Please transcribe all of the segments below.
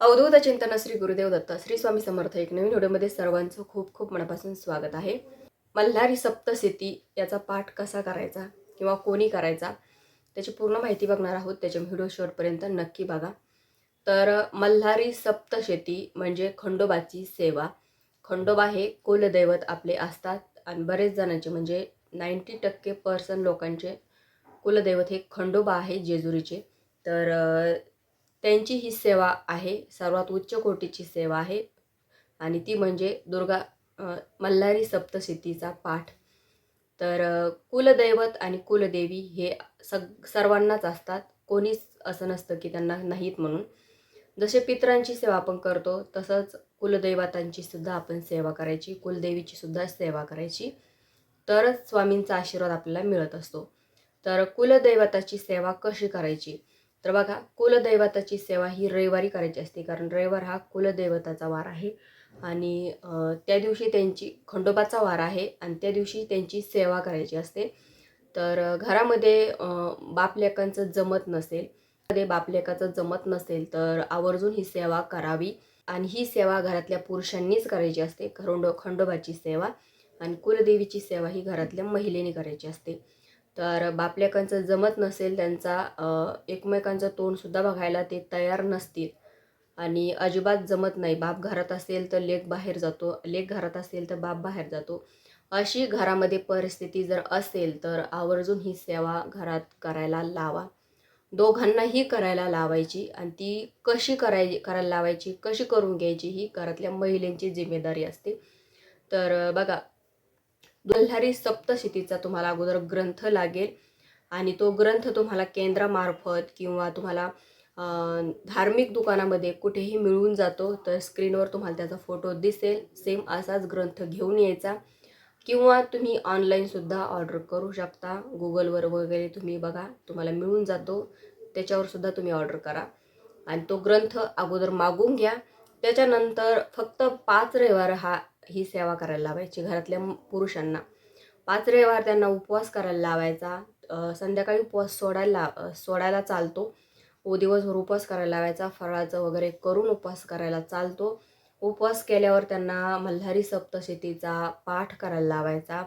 अवधूत चिंतन श्री गुरुदेव दत्त श्री स्वामी समर्थ एक नवीन व्हिडिओमध्ये सर्वांचं खूप खूप मनापासून स्वागत आहे. मल्हारी सप्तशती याचा पाठ कसा करायचा किंवा कोणी करायचा त्याची पूर्ण माहिती बघणार आहोत. त्याच्या व्हिडिओ शेवटपर्यंत नक्की बघा. तर मल्हारी सप्तशती म्हणजे खंडोबाची सेवा. खंडोबा हे कुलदैवत आपले असतात आणि बरेच जणांचे म्हणजे नाईंटी टक्के पर्सन लोकांचे कुलदैवत हे खंडोबा आहे जेजुरीचे. तर त्यांची ही सेवा आहे सर्वात उच्च कोटीची सेवा आहे. आणि ती म्हणजे दुर्गा मल्हारी सप्तशतीचा पाठ. तर कुलदैवत आणि कुलदेवी हे सग सर्वांनाच असतात. कोणीच असं नसतं की त्यांना नाहीत म्हणून. जसे पितरांची सेवा आपण करतो तसंच कुलदैवतांची सुद्धा आपण सेवा करायची कुलदेवीची सुद्धा सेवा करायची. तरच स्वामींचा आशीर्वाद आपल्याला मिळत असतो. तर कुलदैवताची सेवा कशी करायची? तर बघा कुलदैवताची सेवा ही रविवारी करायची असते. कारण रविवार हा कुलदैवताचा वार आहे. आणि त्या दिवशी त्यांची खंडोबाचा वार आहे आणि त्या दिवशी त्यांची सेवा करायची असते. तर घरामध्ये बापलेकांचं जमत नसेल मध्ये बापलेकाचं जमत नसेल तर आवर्जून ही सेवा करावी. आणि ही सेवा घरातल्या पुरुषांनीच करायची असते. खरोंडो खंडोबाची सेवा आणि कुलदेवीची सेवा ही घरातल्या महिलेने करायची असते. तर बापलेकांचं जमत नसेल त्यांचा एकमेकांचं तोंडसुद्धा बघायला ते तयार नसतील. आणि अजिबात जमत नाही. बाप घरात असेल तर लेक बाहेर जातो लेक घरात असेल तर बाप बाहेर जातो. अशी घरामध्ये परिस्थिती जर असेल तर आवर्जून ही सेवा घरात करायला लावा. दोघांनाही करायला लावायची आणि ती कशी कराय करायला लावायची कशी करून घ्यायची ही घरातल्या महिलांची जिम्मेदारी असते. तर बघा दुल्हारी सप्तशतीचा तुम्हाला अगोदर ग्रंथ लागेल. आणि तो ग्रंथ तुम्हाला केंद्रामार्फत किंवा तुम्हाला धार्मिक दुकानामध्ये कुठेही मिळून जातो. तर स्क्रीनवर तुम्हाला त्याचा फोटो दिसेल. सेम असाच ग्रंथ घेऊन यायचा. किंवा तुम्ही ऑनलाईनसुद्धा ऑर्डर करू शकता. गुगलवर वगैरे तुम्ही बघा तुम्हाला मिळून जातो. त्याच्यावर सुद्धा तुम्ही ऑर्डर करा. आणि तो ग्रंथ अगोदर मागून घ्या. त्याच्यानंतर फक्त पाच रविवार हा ही सेवा करायला लावायची घरातल्या पुरुषांना. पाच रविवार त्यांना उपवास करायला लावायचा. संध्याकाळी उपवास सोडायला सोडायला चालतो. व दिवसभर उपवास करायला लावायचा. फराळाचं वगैरे करून उपवास करायला चालतो. उपवास केल्यावर त्यांना मल्हारी सप्तशतीचा पाठ करायला लावायचा.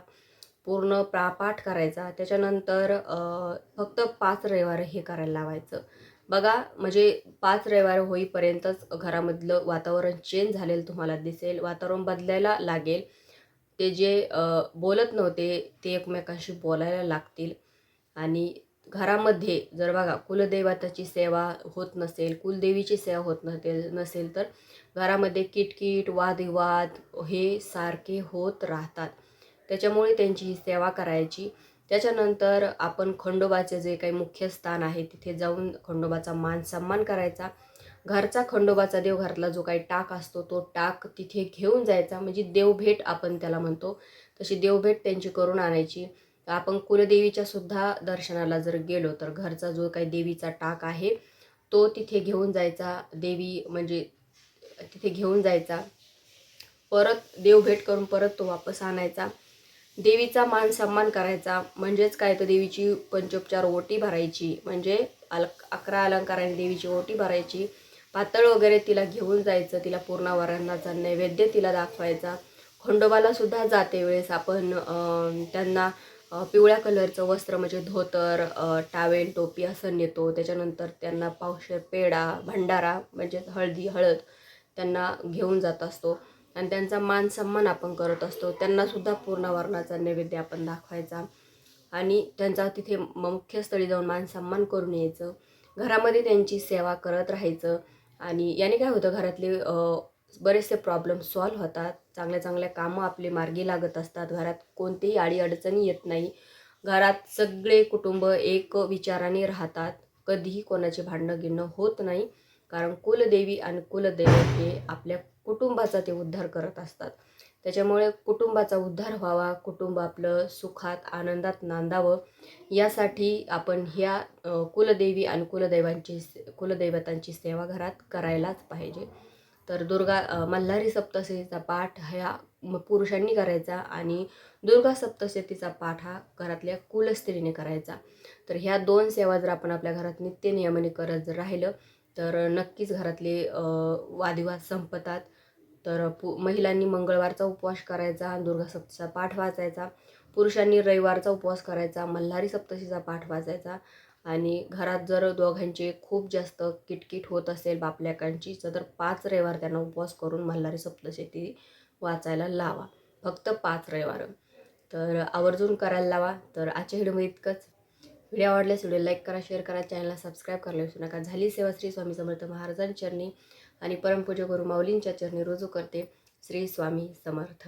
पूर्ण प्रा पाठ करायचा. त्याच्यानंतर फक्त पाच रविवार हे करायला लावायचं. बघा म्हणजे पाच रविवार होईपर्यंतच घरामधलं वातावरण चेंज झालेलं तुम्हाला दिसेल. वातावरण बदलायला लागेल. ते जे बोलत नव्हते ते एकमेकांशी बोलायला लागतील. आणि घरामध्ये जर बघा कुलदैवताची सेवा होत नसेल कुलदेवीची सेवा होत नसेल नसेल तर घरामध्ये किटकिट वादविवाद हे सारखे होत राहतात. त्याच्यामुळे त्यांची ही सेवा करायची. त्याच्यानंतर आपण खंडोबाचे जे काही मुख्य स्थान आहे तिथे जाऊन खंडोबाचा मान सन्मान करायचा. घरचा खंडोबाचा देवघरातला जो काही टाक असतो तो टाक तिथे घेऊन जायचा. म्हणजे देवभेट आपण त्याला म्हणतो. तशी देवभेट त्यांची करून आणायची. आपण कुलदेवीच्या सुद्धा दर्शनाला जर गेलो तर घरचा जो काही देवीचा टाक आहे तो तिथे घेऊन जायचा. देवी म्हणजे तिथे घेऊन जायचा. परत देवभेट करून परत तो वापस आणायचा. देवीचा मान सन्मान करायचा. म्हणजेच काय? तर देवीची पंचोपचार ओटी भरायची. म्हणजे अल अकरा अलंकाराने देवीची ओटी भरायची. पातळ वगैरे तिला घेऊन जायचं. तिला पूर्णावरणाचा नैवेद्य तिला दाखवायचा. खंडोबाला सुद्धा जाते वेळेस आपण त्यांना पिवळ्या कलरचं वस्त्र म्हणजे धोतर टावेल टोपी असं नेतो. त्याच्यानंतर त्यांना पावशेर पेढा भंडारा म्हणजे हळदी हळद त्यांना घेऊन जात असतो. आणि त्यांचा मान सन्मान आपण करत असतो. त्यांनासुद्धा पूर्ण वर्णाचा नैवेद्य आपण दाखवायचा. आणि त्यांचा तिथे म- जाऊन मान सन्मान करून यायचं. घरामध्ये त्यांची सेवा करत राहायचं. आणि याने काय होतं घरातले बरेचसे प्रॉब्लेम सॉल्व्ह होतात. चांगल्या चांगल्या कामं आपले मार्गी लागत असतात. घरात कोणतीही अडीअडचणी येत नाही. घरात सगळे कुटुंब एक विचाराने राहतात. कधीही कोणाचे भांडणं गिणं होत नाही. कारण कुलदेवी आणि कुलदैवत हे आपल्या कुटुंबाचा ते उद्धार करत असतात. त्याच्यामुळे कुटुंबाचा उद्धार व्हावा कुटुंब आपलं सुखात आनंदात नांदावं. यासाठी आपण ह्या कुलदेवी आणि कुलदैवांची कुलदैवतांची सेवा घरात करायलाच पाहिजे. तर दुर्गा मल्हारी सप्तशतीचा पाठ ह्या पुरुषांनी करायचा आणि दुर्गा सप्तशतीचा पाठ हा घरातल्या कुलस्त्रीने करायचा. तर ह्या दोन सेवा जर आपण आपल्या घरात नित्य नियमाने करत जर राहिलं तर नक्कीच घरातले वादविवाद संपतात. तर पु महिलांनी मंगळवारचा उपवास करायचा दुर्गा सप्तचा पाठ वाचायचा पुरुषांनी रविवारचा उपवास करायचा मल्हारी सप्तशीचा पाठ वाचायचा. आणि घरात जर दोघांचे खूप जास्त किटकिट होत असेल बापल्याकांची तर पाच रविवार त्यांना उपवास करून मल्हारी सप्तशती वाचायला लावा. फक्त पाच रविवार. तर आवर्जून करायला लावा. तर आजच्या व्हिडिओमध्ये इतकंच. व्हिडिओ आवडल्यास व्हिडिओ लाईक करा शेअर करा चॅनलला सबस्क्राईब करायला विसरू नका. झाली सेवा श्री स्वामी समर्थ महाराजांच्या चरणी आणि परमपूज्य गुरु माऊलींच्या चरणी रुजू करते. श्री स्वामी समर्थ.